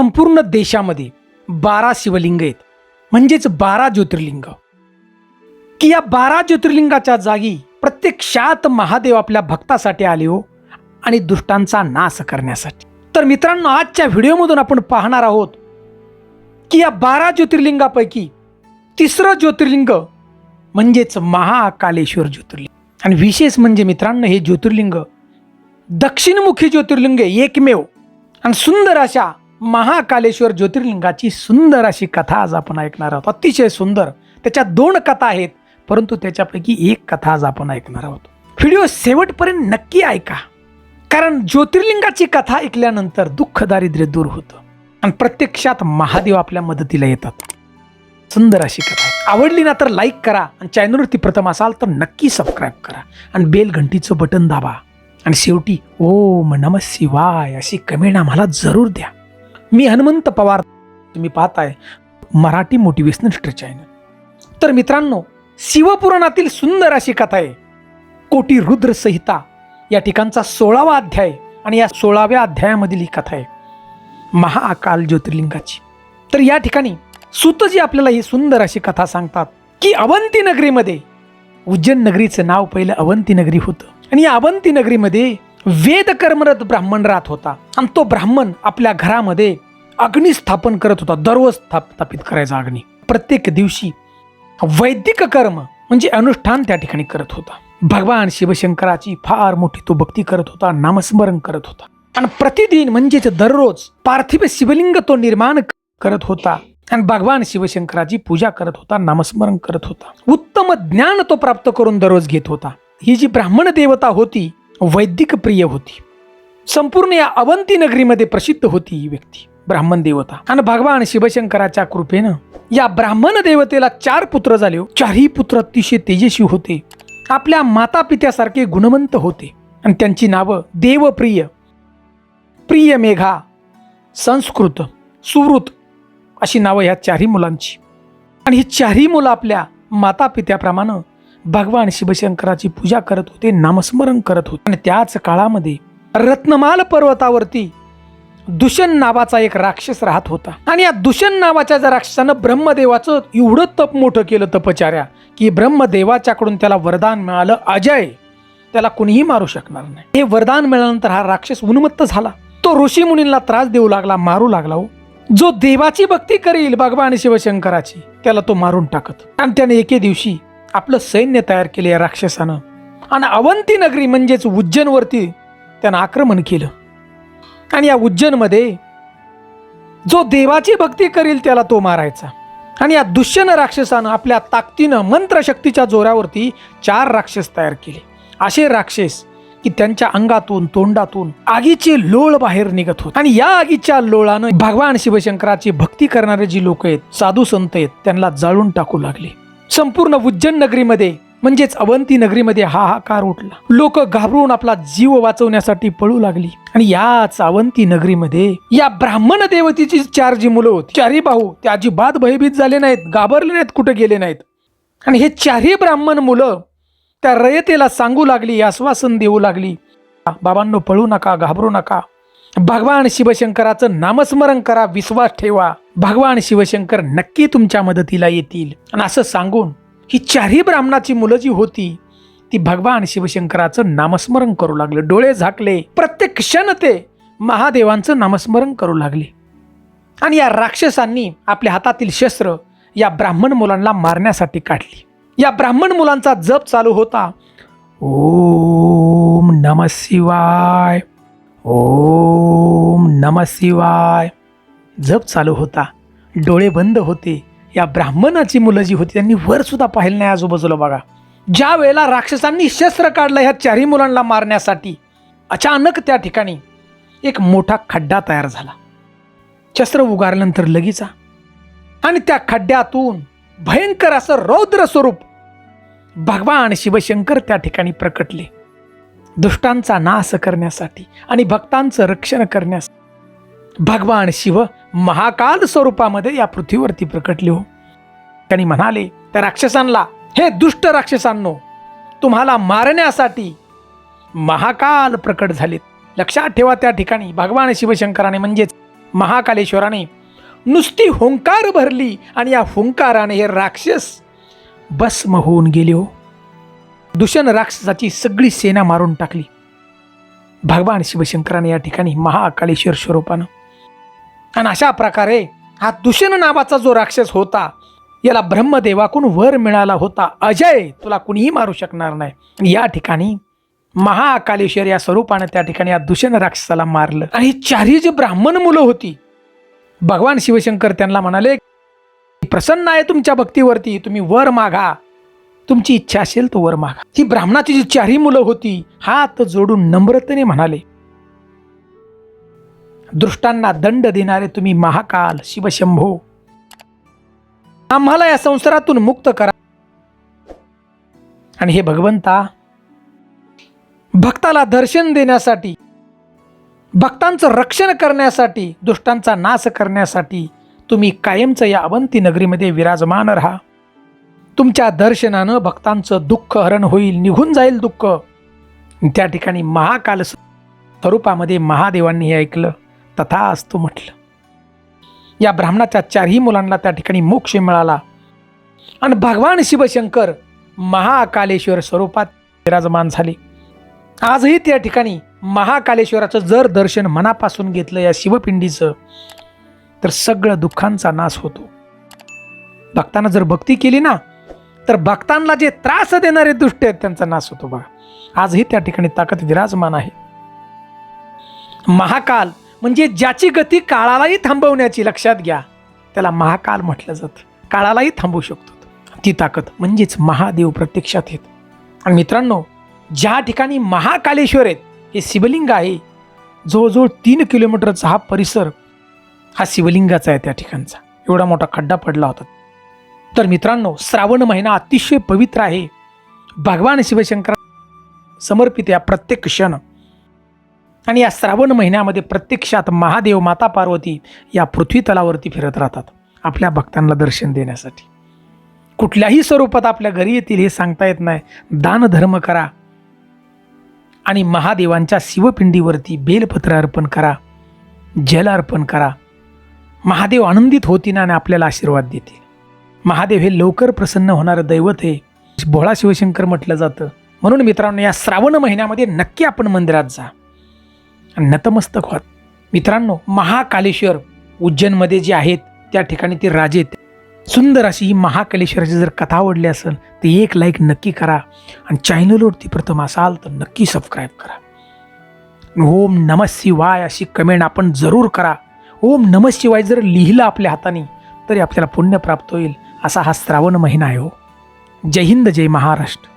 संपूर्ण देशामध्ये बारा शिवलिंग आहेत. म्हणजेच बारा ज्योतिर्लिंग. की या बारा ज्योतिर्लिंगाच्या जागी प्रत्यक्षात महादेव आपल्या भक्तासाठी आले हो आणि दुष्टांचा नाश करण्यासाठी. तर मित्रांनो आजच्या व्हिडिओमधून आपण पाहणार आहोत की या बारा ज्योतिर्लिंगापैकी तिसरं ज्योतिर्लिंग म्हणजेच महाकालेश्वर ज्योतिर्लिंग. आणि विशेष म्हणजे मित्रांनो हे ज्योतिर्लिंग दक्षिणमुखी ज्योतिर्लिंग एकमेव आणि सुंदर अशा महाकालेश्वर ज्योतिर्लिंगाची सुंदर अशी कथा आज आपण ऐकणार आहोत. अतिशय सुंदर. त्याच्या दोन कथा आहेत परंतु त्याच्यापैकी एक कथा आज आपण ऐकणार आहोत. व्हिडिओ शेवटपर्यंत नक्की ऐका. कारण ज्योतिर्लिंगाची कथा ऐकल्यानंतर दुःख दारिद्र्य दूर होतं. आणि प्रत्यक्षात महादेव आपल्या मदतीला येतात. सुंदर अशी कथा आवडली ना तर लाईक करा आणि चॅनलवरती प्रथम असाल तर नक्की सबस्क्राईब करा. आणि बेल घंटीचं बटन दाबा. आणि शेवटी ओम नम शिवाय अशी कमेंट आम्हाला जरूर द्या. मी हनुमंत पवार तुम्ही पाहताय मराठी मोटिवेशनल स्ट्री चॅनल तर मित्रांनो शिवपुराणातील सुंदर अशी कथा आहे. कोटी रुद्र संहिता या ठिकाणचा सोळावा अध्याय आणि या सोळाव्या अध्यायामधील ही कथा आहे. महाअकाल ज्योतिर्लिंगाची. तर या ठिकाणी सुतजी आपल्याला ही सुंदर अशी कथा सांगतात की अवंती नगरीमध्ये उज्जैन नगरीचं नाव पहिलं अवंती नगरी होतं. आणि या अवंती नगरीमध्ये वेद कर्मरत ब्राह्मण राहत होता. आणि तो ब्राह्मण आपल्या घरामध्ये अग्नी स्थापन करत होता. दररोज स्थाप स्थापित करायचा अग्नी. प्रत्येक दिवशी वैदिक कर्म म्हणजे अनुष्ठान त्या ठिकाणी करत होता. भगवान शिवशंकराची फार मोठी तो भक्ती करत होता नामस्मरण करत होता. आणि प्रतिदिन म्हणजेच दररोज पार्थिव शिवलिंग तो निर्माण करत होता. आणि भगवान शिवशंकराची पूजा करत होता नामस्मरण करत होता. उत्तम ज्ञान तो प्राप्त करून दररोज घेत होता. ही जी ब्राह्मण देवता होती वैदिक प्रिय होती. संपूर्ण या अवंती नगरीमध्ये प्रसिद्ध होती ही व्यक्ती ब्राह्मण देवता. आणि भगवान शिवशंकराच्या कृपेनं या ब्राह्मण देवतेला चार पुत्र झाले हो. चारही पुत्र अतिशय तेजस्वी होते. आपल्या माता पित्यासारखे गुणवंत होते. आणि त्यांची नावं देवप्रिय प्रिय मेघा संस्कृत सुवृत अशी नावं ह्या चारही मुलांची. आणि ही चारही मुलं आपल्या माता पित्याप्रमाणे भगवान शिवशंकराची पूजा करत होते नामस्मरण करत होते. आणि त्याच काळामध्ये रत्नमाल पर्वतावरती दुष्यन नावाचा एक राक्षस राहत होता. आणि या दुष्यन नावाच्या ज्या राक्षसानं ब्रह्मदेवाचं एवढं तप मोठं केलं तपचार्या की ब्रह्मदेवाच्याकडून त्याला वरदान मिळालं अजय त्याला कुणीही मारू शकणार नाही. हे वरदान मिळाल्यानंतर हा राक्षस उन्मत्त झाला. तो ऋषी मुनींना त्रास देऊ लागला मारू लागला हो. जो देवाची भक्ती करील भगवान शिवशंकराची त्याला तो मारून टाकत. आणि त्याने एके दिवशी आपलं सैन्य तयार केले या राक्षसानं. आणि अवंती नगरी म्हणजेच उज्जैनवरती त्यानं आक्रमण केलं. आणि या उज्जैनमध्ये जो देवाची भक्ती करील त्याला तो मारायचा. आणि या दुष्यन राक्षसानं आपल्या ताकदीनं मंत्रशक्तीच्या जोरावरती चार राक्षस तयार केले. असे राक्षस की त्यांच्या अंगातून तोंडातून आगीचे लोळ बाहेर निघत होते. आणि या आगीच्या लोळानं भगवान शिवशंकराची भक्ती करणारे जी लोक आहेत साधू संत आहेत त्यांना जाळून टाकू लागले. संपूर्ण उज्जैन नगरीमध्ये म्हणजेच अवंती नगरीमध्ये हाहाकार उठला. लोक घाबरून आपला जीव वाचवण्यासाठी पळू लागली. आणि याच अवंती नगरीमध्ये या ब्राह्मण देवतेची चार जी मुलं होती. चारही भाऊ ते अजिबात भयभीत झाले नाहीत घाबरले नाहीत कुठे गेले नाहीत. आणि हे चारही ब्राह्मण मुलं त्या रयतेला सांगू लागली आश्वासन देऊ लागली बाबांनो पळू नका घाबरू नका. भगवान शिवशंकराचं नामस्मरण करा विश्वास ठेवा. भगवान शिवशंकर नक्की तुमच्या मदतीला येतील. आणि असं सांगून ही चारही ब्राह्मणाची मुलं जी होती ती भगवान शिवशंकराचं नामस्मरण करू लागले. डोळे झाकले. प्रत्येक क्षण ते महादेवांचं नामस्मरण करू लागले. आणि या राक्षसांनी आपल्या हातातील शस्त्र या ब्राह्मण मुलांना मारण्यासाठी काढली. या ब्राह्मण मुलांचा जप चालू होता. ओम नम शिवाय. ओम नम शिवाय. जप चालू होता. डोळे बंद होते. या ब्राह्मणाची मुलं जी होती त्यांनी वर सुद्धा पाहिलं नाही आजूबाजूला बघा. ज्या वेळेला राक्षसांनी शस्त्र काढलं ह्या चारही मुलांना मारण्यासाठी अचानक त्या ठिकाणी एक मोठा खड्डा तयार झाला. शस्त्र उगारल्यानंतर लगेचा आणि त्या खड्ड्यातून भयंकर असं रौद्र स्वरूप भगवान शिवशंकर त्या ठिकाणी प्रकटले. दुष्टांचा नाश करण्यासाठी आणि भक्तांचं रक्षण करण्यासाठी भगवान शिव महाकाल स्वरूपामध्ये या पृथ्वीवरती प्रकटले हो. त्यांनी म्हणाले त्या राक्षसांना हे दुष्ट राक्षसांनो तुम्हाला मारण्यासाठी महाकाल प्रकट झालेत. लक्षात ठेवा त्या ठिकाणी. भगवान शिवशंकराने म्हणजेच महाकालेश्वराने नुसती हुंकार भरली आणि या हुंकाराने हे राक्षस भस्म होऊन गेले हो. दूषण राक्षसाची सगळी सेना मारून टाकली. भगवान शिवशंकराने या ठिकाणी महाकालेश्वर स्वरूपानं आणि अशा प्रकारे हा दूषण नावाचा जो राक्षस होता याला ब्रह्मदेवाकून वर मिळाला होता. अजय तुला कुणीही मारू शकणार नाही. या ठिकाणी महाकालेश्वर या स्वरूपानं त्या ठिकाणी या दूषण राक्षसाला मारलं. आणि चारही जी ब्राह्मण मुलं होती भगवान शिवशंकर त्यांना म्हणाले प्रसन्न आहे तुमच्या भक्तीवरती तुम्ही वर मागा. तुमची इच्छा असेल तो वर मागा. ही ब्राह्मणाची जी चारही मुलं होती हात जोडून नम्रतेने म्हणाले दृष्टांना दंड देणारे तुम्ही महाकाल शिवशंभो. आम्हाला या संसारातून मुक्त करा. आणि हे भगवंता भक्ताला दर्शन देण्यासाठी भक्तांचं रक्षण करण्यासाठी दुष्टांचा नाश करण्यासाठी तुम्ही कायमचं या अवंती नगरीमध्ये विराजमान राहा. तुमच्या दर्शनानं भक्तांचं दुःख हरण होईल निघून जाईल दुःख. त्या ठिकाणी महाकाल स्वरूपामध्ये महादेवांनी हे ऐकलं. तथा असतो म्हटलं. या ब्राह्मणाच्या चारही मुलांना त्या ठिकाणी मोक्ष मिळाला. आणि भगवान शिवशंकर महाकालेश्वर स्वरूपात विराजमान झाले. आजही त्या ठिकाणी महाकालेश्वराचं जर दर्शन मनापासून घेतलं या शिवपिंडीचं तर सगळं दुःखांचा नाश होतो. भक्तांना जर भक्ती केली ना तर भक्तांना जे त्रास देणारे दुष्ट आहेत त्यांचा नाश होतो बघा आजही त्या ठिकाणी ताकद विराजमान आहे. महाकाल म्हणजे ज्याची गती काळालाही थांबवण्याची लक्षात घ्या. त्याला महाकाल म्हटलं जातं. काळालाही थांबवू शकतो ती. ताकद म्हणजेच महादेव प्रत्यक्षात येत. आणि मित्रांनो ज्या ठिकाणी महाकालेश्वर आहेत हे शिवलिंग आहे. जवळजवळ तीन किलोमीटरचा हा परिसर हा शिवलिंगाचा आहे त्या ठिकाणचा. एवढा मोठा खड्डा पडला होता. तर मित्रांनो श्रावण महिना अतिशय पवित्र आहे. भगवान शिवशंकर समर्पित या प्रत्येक क्षण. आणि या श्रावण महिन्यामध्ये प्रत्यक्षात महादेव माता पार्वती या पृथ्वी तलावरती फिरत राहतात आपल्या भक्तांना दर्शन देण्यासाठी. कुठल्याही स्वरूपात आपल्या घरी येतील हे सांगता येत नाही. दान धर्म करा. आणि महादेवांच्या शिवपिंडीवरती बेलपत्र अर्पण करा. जल अर्पण करा. महादेव आनंदित होतील आणि आपल्याला आशीर्वाद देतील. महादेव हे लवकर प्रसन्न होणारं दैवत आहे. भोळा शिवशंकर म्हटलं जातं. म्हणून मित्रांनो या श्रावण महिन्यामध्ये नक्की आपण मंदिरात जा. नतमस्तक व्हा मित्रांनो महाकालेश्वर उज्जैनमध्ये जे आहेत त्या ठिकाणी ते राजे सुंदर अशी ही महाकालेश्वराची जर कथा आवडली असेल तर एक लाईक नक्की करा आणि चॅनलवरती प्रथम असाल तर नक्की सबस्क्राईब करा. ओम नम शिवाय अशी कमेंट आपण जरूर करा. ओम नम शिवाय जर लिहिलं आपल्या हाताने तरी आपल्याला पुण्य प्राप्त होईल असा हा श्रावण महिना आहे हो. जय हिंद जय महाराष्ट्र.